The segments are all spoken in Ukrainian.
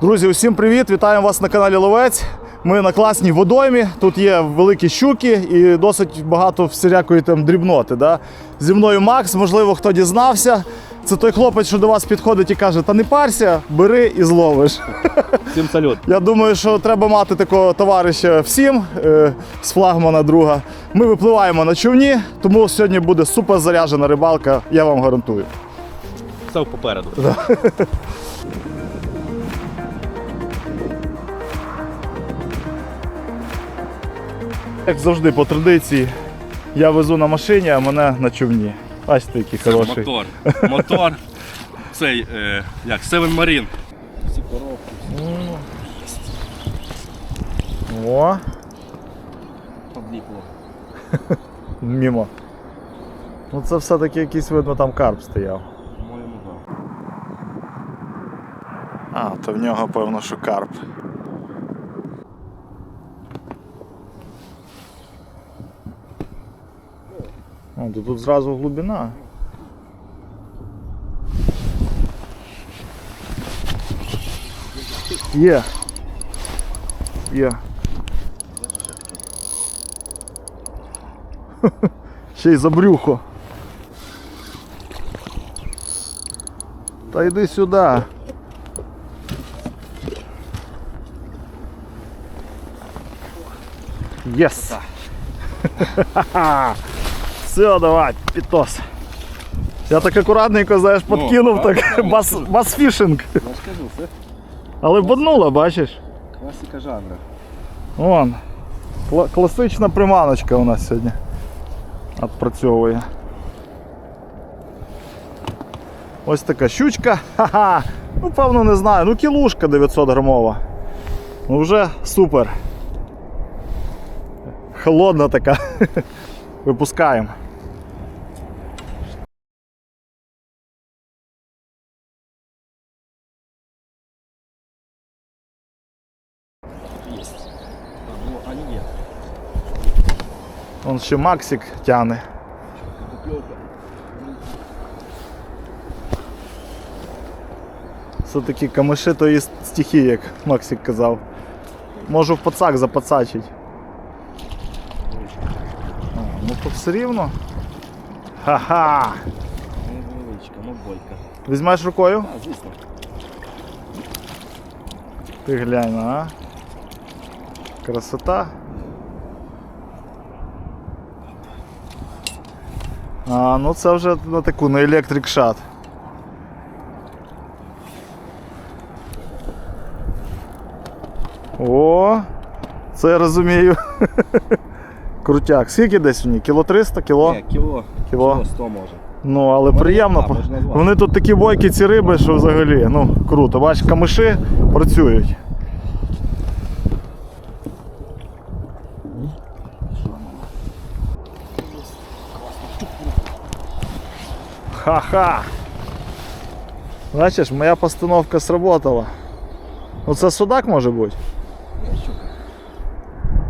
Друзі, усім привіт! Вітаємо вас на каналі Ловець. Ми на класній водоймі. Тут є великі щуки і досить багато всілякої там дрібноти. Да? Зі мною Макс, можливо, хто дізнався. Це той хлопець, що до вас підходить і каже: Та не парся, бери і зловиш. Всім салют. Я думаю, що треба мати такого товариша всім е, з флагмана друга. Ми випливаємо на човні, тому сьогодні буде супер заряджена рибалка, я вам гарантую. Все попереду. Як завжди, по традиції, я везу на машині, а мене на човні. Бачите, який хороший. Мотор. Мотор. Цей, е, як, Seven Marine. О, Подліпло. мімо. Ну це все-таки якийсь видно там карп стояв. По-моєму, так. А, то в нього певно, що карп. О, то тут зразу глибина. Є. Є. Ще й за брюхо. Та йди сюди. Єс! Все, давай, підтос. Я так акуратненько, знаєш, подкинув, так, так бас, басфішинг. Я ж кажу, це Але боднула, бачиш? класика жанру. Вон. Кла- класична приманочка у нас сьогодні. Отпрацьовує. Ось така щучка. Ха-ха. Ну, певно, не знаю. Ну, кілушка 900 грамова. Ну вже супер. Холодна така. Випускаємо. Єсть. А, ну, а ні, є. Вон ще Максик тяне. Покльовка. Все-таки камиши то є стихії, як Максик казав. Можу в пацак запацачить. То все рівно. Ха-ха! Невеличка, ну бойка. Візьмеш рукою? А, звісно. Ти глянь, а? Красота. А, ну це вже на таку, на електрик шат. О, це я розумію. Крутяк. Скільки десь в ній? Кіло 300? Кіло? Ні, кіло. Кіло. Кіло 100 може. Ну, але Може, приємно. так, можна. Вони тут такі бойкі, ці риби, що взагалі, ну, круто. Бач, камиші працюють. Ха-ха! Бачиш, моя постановка сработала. Ну це судак може бути?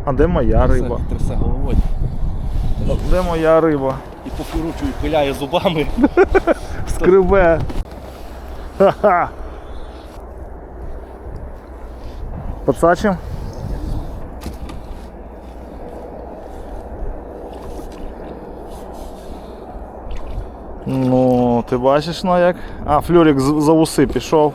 А де моя риба? Трясе- головою. Де моя риба? І покручує, пиляє зубами. Скрибе. Ха-ха. Подсачим? Ну, ти бачиш, ну як? А, флюрик за уси пішов.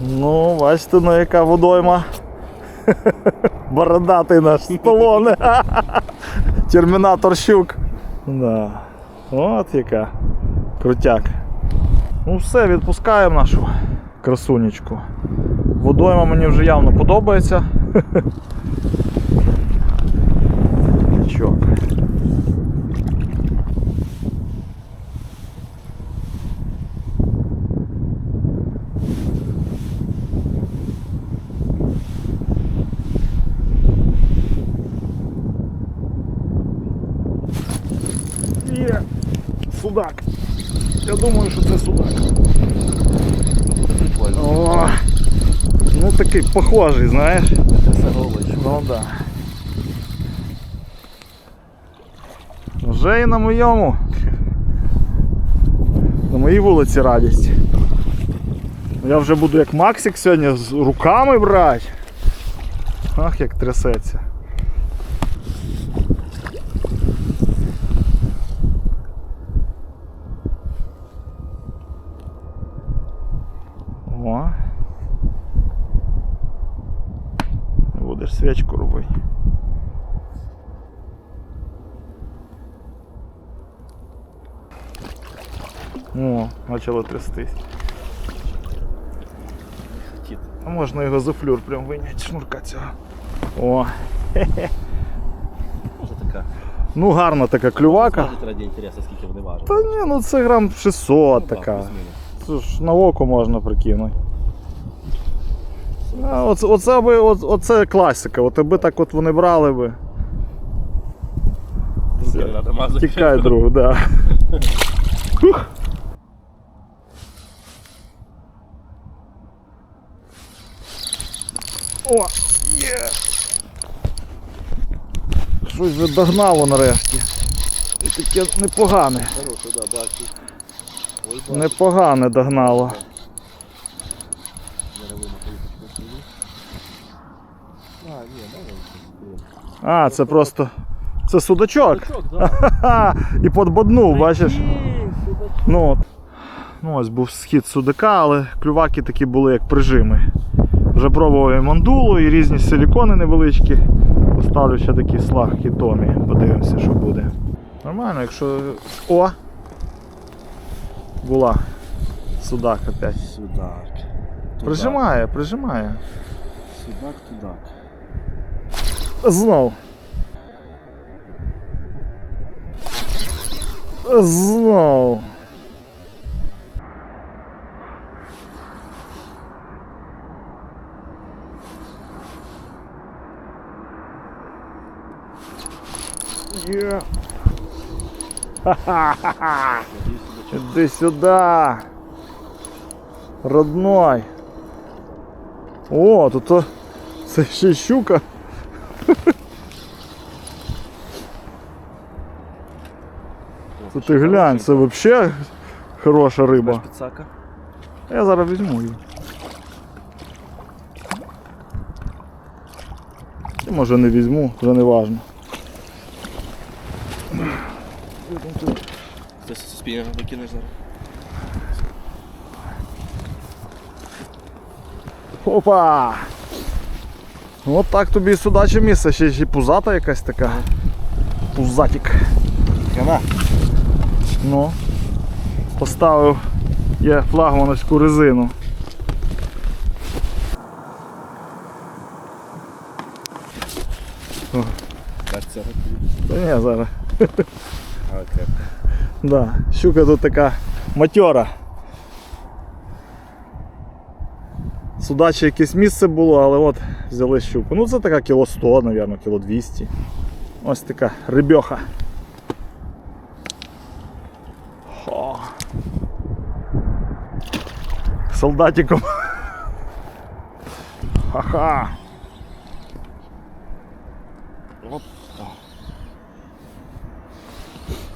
Ну, бачите, ну яка водойма. Бородатий наш столоне. Термінатор щук. Да. От яка. Крутяк. Ну все, відпускаємо нашу красунечку. Водойма мені вже явно подобається. Чок. Є судак. Я думаю, що це судак. Прикольно. О, ну такий похожий, знаєш. Головою. Ну да. Вже і на моєму. На моїй вулиці радість. Я вже буду як Максик сьогодні з руками брати. Ах, як трясеться. О. Будеш свічку робити. О, почало трястись. А можна його за флюр прям виняти шнурка цього. О, Може така. ну гарна така клювака. Раді інтересу, скільки вони важать. Та ні, ну це грам 600 Ну, така. так. Це ж на око можна прикинути. А, оце, оце, би, о- оце класика. От аби так от вони брали би. Мазати. Тікай, друг, да. Ух. О, є. Щось вже догнало нарешті. І таке непогане. Непогане догнало. А, це просто. Це судачок. Судачок, да. І подбоднув, бачиш? Ну, ну ось був схід судака, але клюваки такі були як прижими. Вже пробував і мандулу, і різні силікони невеличкі. Поставлю ще такий слаг хітомі. Подивимося, що буде. Нормально, якщо. О! Була. Судак опять. Судак. Тудак. Прижимає, прижимає. Судак, тудак. Знов. Знов. Є. Ха-ха-ха. Иди сюда. Родной. О, тут то- це ще щука. Це ти глянь, це взагалі хороша риба. Я зараз візьму її. Може не візьму, вже не важно. Ти викинеш зараз. Опа! От так тобі і судаче місце, ще, й пузата якась така. Пузатик. Гана. Ну. Поставив я флагмановську резину. Та ні, зараз. Да. Щука тут така матьора. Судаче якесь місце було, але от взяли щуку. Ну це така кіло 100, мабуть, кіло 200. Ось така рибьоха. Хо. Солдатиком. Ха-ха.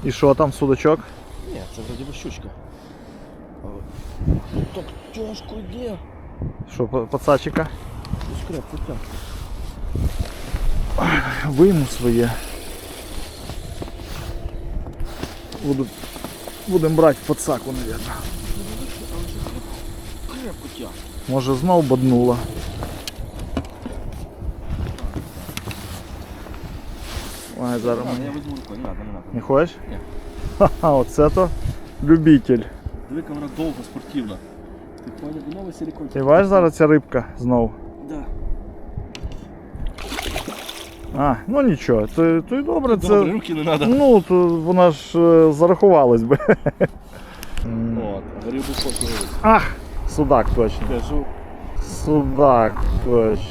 І що там, судачок? Ні, це вроді би щучка. Але... Так тяжко йде. Що, па- пацачика? Скреп, це Вийму своє. Буду, будемо брати в пацаку, мабуть. Крепко тяжко. Може знов боднула. Ой, зараз А, мені. я візьму рукою, не надо, не надо. Не хочеш? Ні. Ха-ха, оце то любитель. Дивика вона довго спортивна. Ти поняв, новий силикон. Ти бачиш зараз ця рибка знов? Да. А, ну нічого, то, то й добре, це. Добре, руки не треба. Ну, то вона ж е, зарахувалась би. М. От, горів би поки Ах, судак точно. Кажу. Судак точно.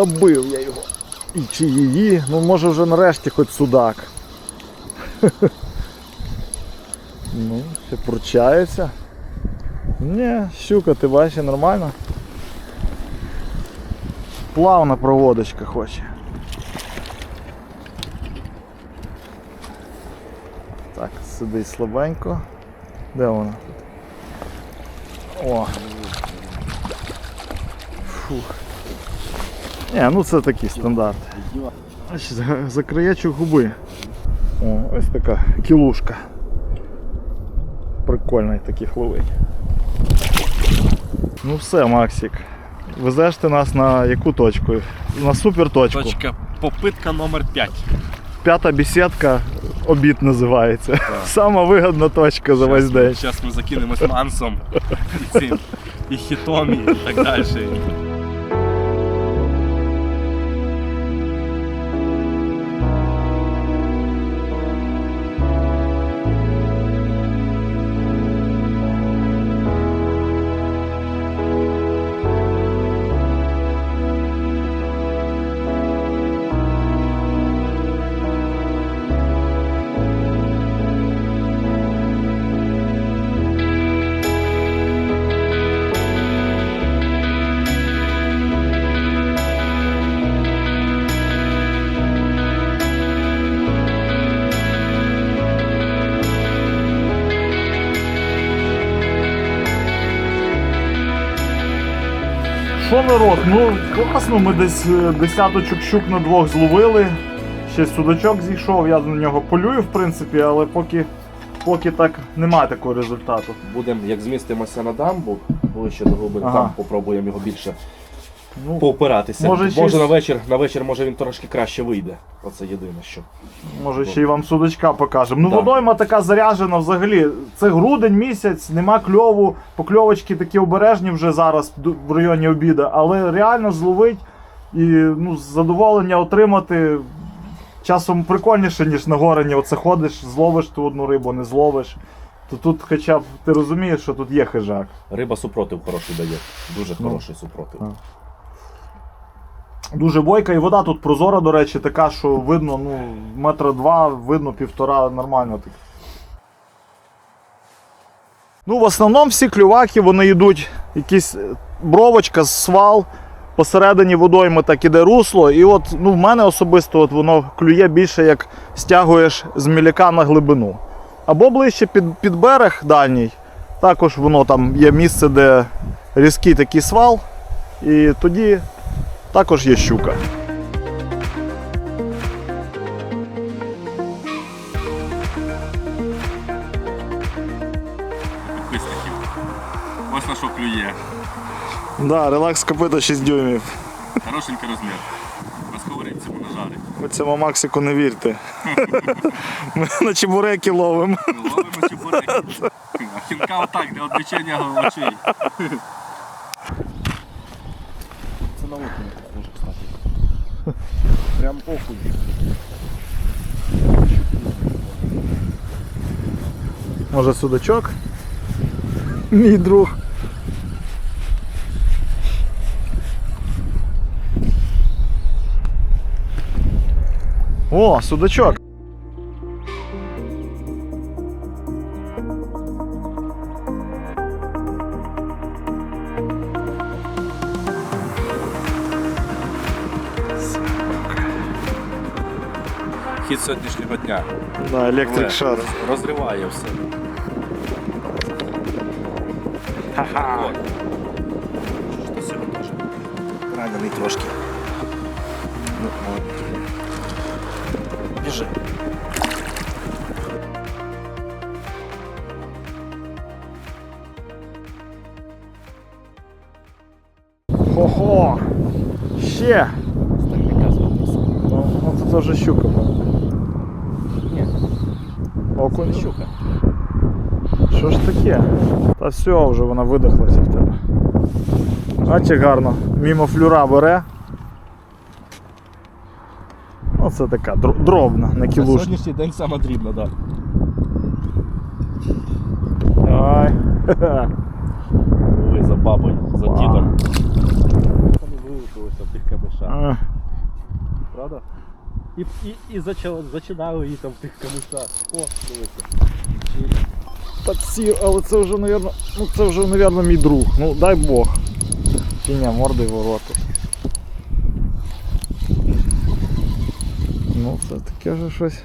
Добив я його. І чи її, ну може вже нарешті хоч судак. Ну, ще пручається. Ні, щука, ти бачиш, нормально. Плавна проводочка хоче. Так, сидить слабенько. Де вона? О. Фух. Ні, ну це такий стандарт. За- губи. О, ось така кілушка. Прикольний такий ловить. Ну все, Максик. Везеш ти нас на яку точку? На супер точку. Точка попитка номер 5. П'ята бесідка, обід називається. Сама вигідна точка за весь день. Зараз ми закинемось мансом і цим, і хітом, і так далі. Що? Ну класно, ми десь е, десяточок щук на двох зловили. Ще судачок зійшов, я на нього полюю, в принципі, але поки, поки так немає такого результату. Будемо, як змістимося на дамбу, ближче до глибин, Ага. там попробуємо його більше Ну, поопиратися. Може, Може, й- на вечір, на вечір може він трошки краще вийде. Оце єдине, що. Може ще й вам судачка покажемо. Ну Да. водойма така заряджена взагалі. Це грудень місяць, нема кльову, покльовочки такі обережні вже зараз ду- в районі обіду, але реально зловить і ну, задоволення отримати. Часом прикольніше, ніж на горені. Оце ходиш, зловиш ту одну рибу, не зловиш. То тут хоча б ти розумієш, що тут є хижак. Риба супротив хороший дає. Дуже Ну. хороший супротив. Так. Дуже бойка, і вода тут прозора, до речі, така, що видно, ну, метра два, видно півтора, нормально так. Ну, в основному всі клюваки вони йдуть якісь е, бровочка, свал, посередині водойми так іде русло. І от ну, в мене особисто от воно клює більше, як стягуєш з міляка на глибину. Або ближче під, під берег дальній. Також воно там є місце, де різкий такий свал. І тоді також є щука. Ось на що клює. Да, релакс копита 6 дюймів. Хорошенький розмір. Розговориться на жарі. Ви цьому Максику не вірте. Ми на чебуреки ловимо. Ловимо чебуреки. Хінка отак, для відвічення очей. На окуня похоже, кстати. Прям окунь. Може судачок? Мій друг. О, судачок. Хід сьогоднішнього дня. Да, електрик шар. Роз- Розриває все. От. Що сьогодні теж ранений трошки. Ну, от. Біжи. Хо-хо! Ще! Стальника звернувся. Ну, ну це вже щука. була. Окунь. щука. Що ж таке? Та все, вже вона видихлася в тебе. Бачите, гарно. Мімо флюра бере. Оце така др- дробна, не На кілушна. сьогоднішній день сама дрібна, так. Ай. Ой, за бабою, за дідом. Вони вилупилися в тих камешах, А, правда? І, і, і зачали, зачинали її там в тих камешах. О, дивися. Чи але це вже, мабуть, ну це вже, мабуть, мій друг. Ну дай Бог. Чи ні, мордой в роту. Ну, це таке вже щось.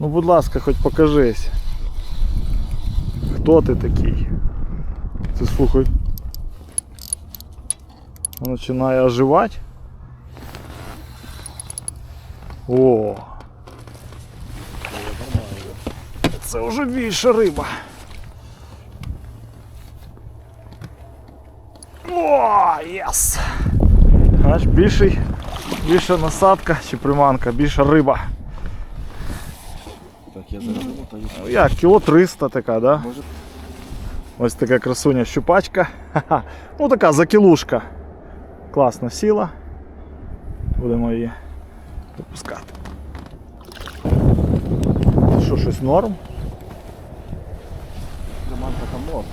Ну, будь ласка, хоч покажись. Хто ти такий? Це слухай. Починає оживати. О! Це вже більше риба. О, єс! Аж більший, більша насадка чи приманка, більша риба. Так, я зараз. Ну як, кіло 300 така, да? Може, Ось така красуня щупачка. Ха-ха. Ну така закілушка. Класно сіла. Будемо її випускати. Що, щось норм? приманка там ног.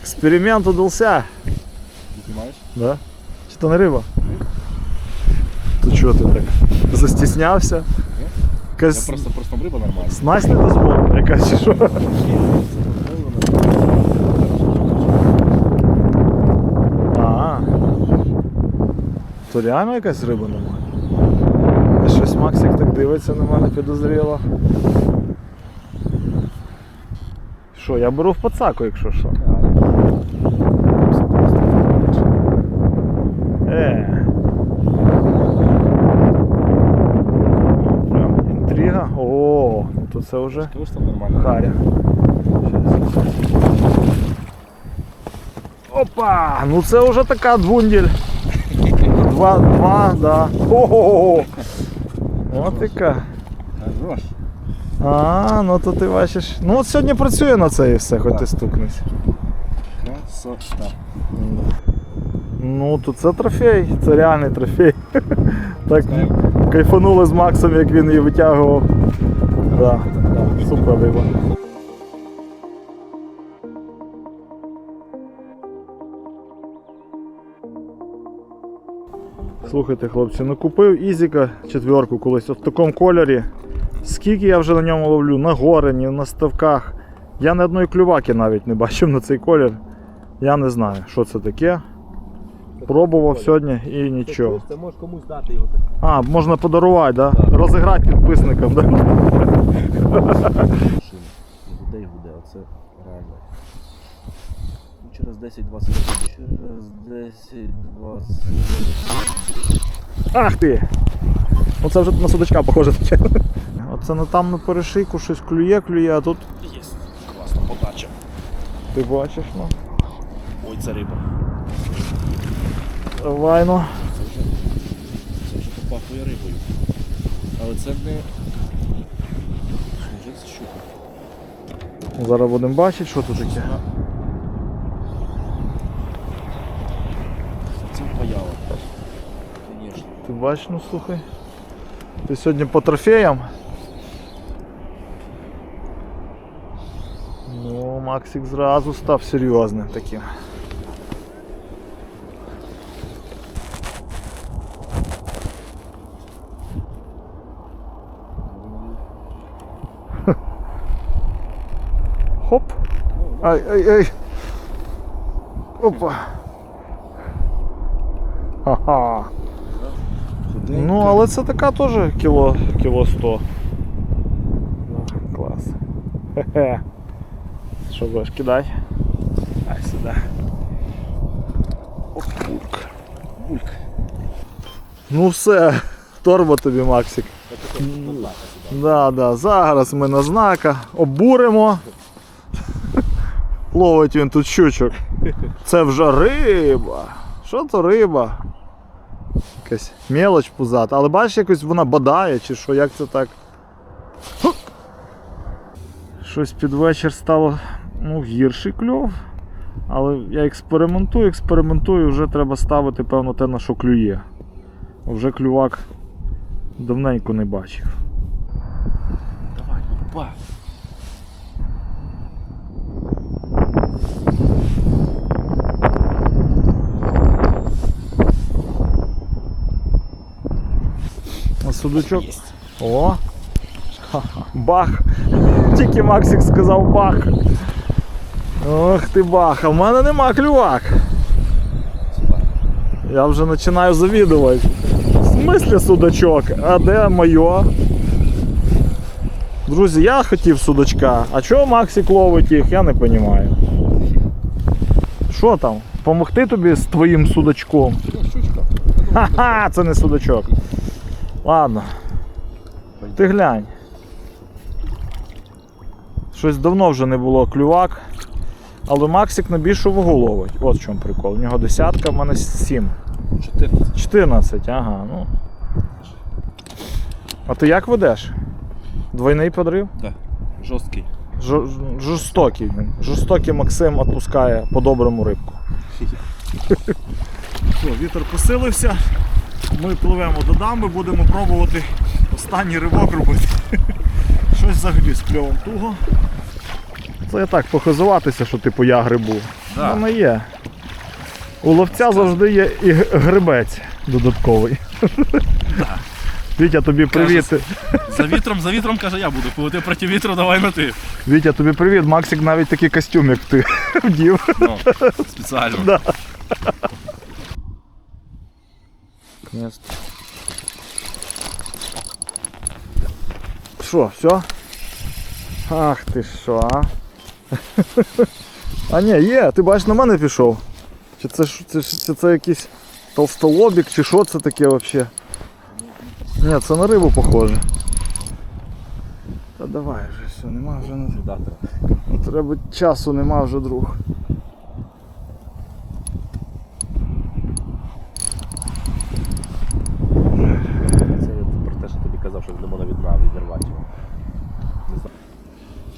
Експеримент удався. Знімаєш? Да? Чи то не риба? То чого ти так? Застіснявся? Я Якась просто, просто риба нормальна. снасть не дозволена, якась чи що? А. То реально якась риба нормальна. А щось Максик так дивиться на мене підозріло. Що, я беру в пацаку, якщо що. Е. Прям інтрига. О, ну то це вже харя. Опа! Ну це вже така двунділь. Два, два, да. Ого! От яка. Хорош. А, ну то ти бачиш. Ну от сьогодні працює на це і все, хоч ти стукнись. Красота. Ну, то це трофей, це реальний трофей. Так кайфанули з Максом, як він її витягував. Да, супер риба. Слухайте, хлопці, ну купив Ізіка четверку колись от в такому кольорі. Скільки я вже на ньому ловлю? На горені, на ставках. Я ні одної клюваки навіть не бачив на цей колір. Я не знаю, що це таке. Пробував сьогодні і нічого. Це можеш комусь дати його так. А, можна подарувати, да? Так. Розіграти підписникам, да? І гуде, оце реально. Через 10-20 років. Через 10-20 Ах ти! Оце вже на судачка похоже таке. Оце на там на перешийку щось клює, клює, а тут Є. Класна подача. ти бачиш, ну. Ой, це риба. Давай ну. Це вже, це вже попахує рибою. Але це не. Вже це щука. Зараз будемо бачити, що тут таке. Паяла. Звісно. Ти бачиш, ну слухай. Ти сьогодні по трофеям. Ну, Максик зразу став серйозним таким. Хоп. Ай, ай, ай. Опа. Ха-ха. Ну, але це така теж кіло, кіло 100. Да, клас. Хе-хе. Що будеш кидати? Ай сюди. Оп, бульк. Бульк. Ну все, торба тобі, Максик. Да, да, зараз ми на знака обуримо. Ловить він тут щучок. Це вже риба. Що то риба? Якась мелоч пузата. Але бачиш, якось вона бадає, чи що, як це так? Щось під вечір стало ну, гірший кльов. Але я експериментую, експериментую, вже треба ставити, певно, те, на що клює. Вже клювак давненько не бачив. Давай, па. Єсть. О! Бах. Тільки Максик сказав бах. Ох ти бах, а в мене нема клювак. Я вже починаю завідувати. В смислі судачок? А де моє? Друзі, я хотів судачка, а чого Максик ловить їх, я не розумію. Що там? Помогти тобі з твоїм судачком? Ха-ха, це не судачок. Ладно, ти глянь. Щось давно вже не було клювак. Але Максик на більшу вагу ловить. От в чому прикол. У нього десятка, в мене сім. 14. 14, ага, ну. А ти як ведеш? Двойний подрив? Так. Жорсткий. Жо- жорстокий він. Жорстокий Максим відпускає по-доброму рибку. Вітер посилився. Ми пливемо до дамби, будемо пробувати останній ривок робити. Щось взагалі з кльовом туго. Це я так похизуватися, що типу я грибу. Да. Воно є. У ловця завжди є і грибець додатковий. Вітя, тобі привіт. За вітром, за вітром каже, я буду. Коли ти проти вітру, давай на ти. Вітя, тобі привіт. Максик навіть такий костюм, як ти вдів. Ну, спеціально. Да. Що, все? Ах ти що, а? А ні, є, ти бачиш, на мене пішов. Чи це, ж- це, це якийсь толстолобік, чи що це таке взагалі? Ні, це на рибу похоже. Та давай вже все, нема вже на... Треба часу нема вже друг. Те, що тобі казав, не можна від дна відірвати. його.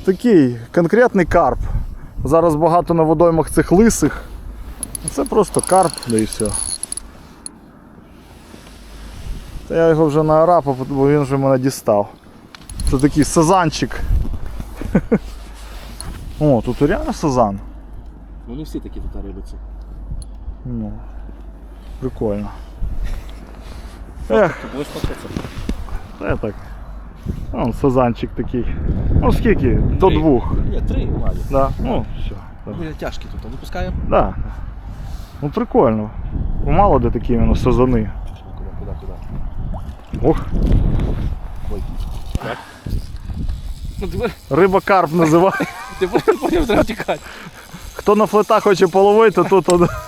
Такий конкретний карп. Зараз багато на водоймах цих лисих. Це просто карп, да і все. Та я його вже наорав, бо він вже мене дістав. Це такий сазанчик. О, тут реально сазан. Ну не всі такі тут рибиці. Ну, прикольно. Фоткатися? Це так. Вон сазанчик такий. Ну скільки? До Три. двох. Ні, три, Ваня. Да. Ну, все. Ми тяжкі тут, а випускаємо? Да. Ну прикольно. Мало де такі іменно сазани. Куди, куди, куди? Ох, Ой. Так. Ну ти, риба карп називає. ти потім треба тікати. Хто на флета хоче половити, тут он.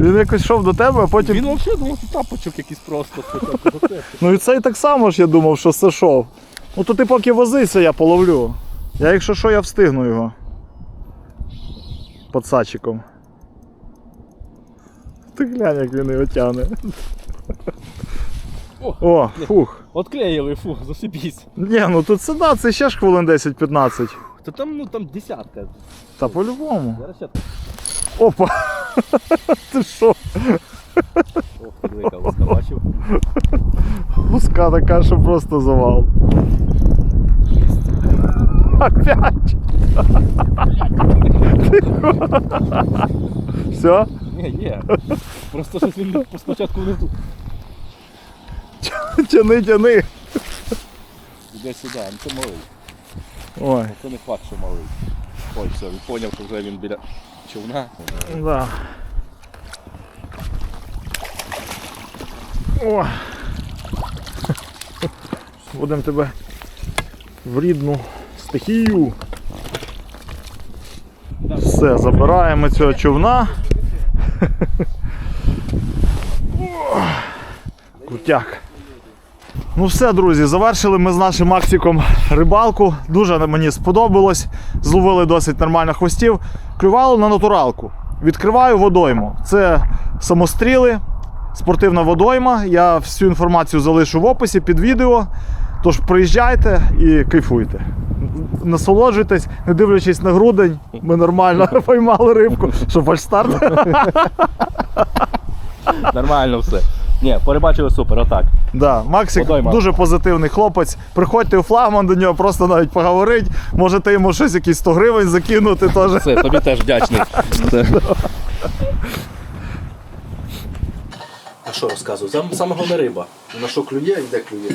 Він якось йшов до тебе, а потім. Він взагалі думав, що тапочок якийсь просто. спочатку. Ну і цей так само ж я думав, що сошов. Ну то ти поки возися, я половлю. Я якщо що, я встигну його. Пацачиком. Ти глянь, як він його тягне. О, О, фух. Отклеїли, фу, засипісь. Ні, ну тут це да, це ще ж хвилин 10-15. Та там, ну там десятка. Та по-любому. Опа! Ти що? Ох, ти велика ласка бачив. Луска така, що просто завал. Опять! Все? Ні, є. Просто щось він спочатку внизу. Тяни, тяни. Іде сюди, ну це малий. Ой, Це не факт, що малий. Ой, все, він зрозумів, що вже він біля човна. да. О. Будемо тебе в рідну стихію. Все, забираємо цього човна. Крутяк. Ну все, друзі, завершили ми з нашим Максиком рибалку. Дуже мені сподобалось. Зловили досить нормально хвостів. Клювало на натуралку. Відкриваю водойму. Це самостріли, спортивна водойма. Я всю інформацію залишу в описі під відео. Тож приїжджайте і кайфуйте. Насолоджуйтесь, не дивлячись на грудень, ми нормально поймали рибку. Що фальстарт? Нормально все. Ні, перебачили супер, отак. Да, Максик Водойма. дуже позитивний хлопець. Приходьте у флагман до нього, просто навіть поговорить. Можете йому щось, якісь 100 гривень закинути теж. Все, тобі теж вдячний. А що розказую? Сам- Саме головне риба. На що клює і де клює.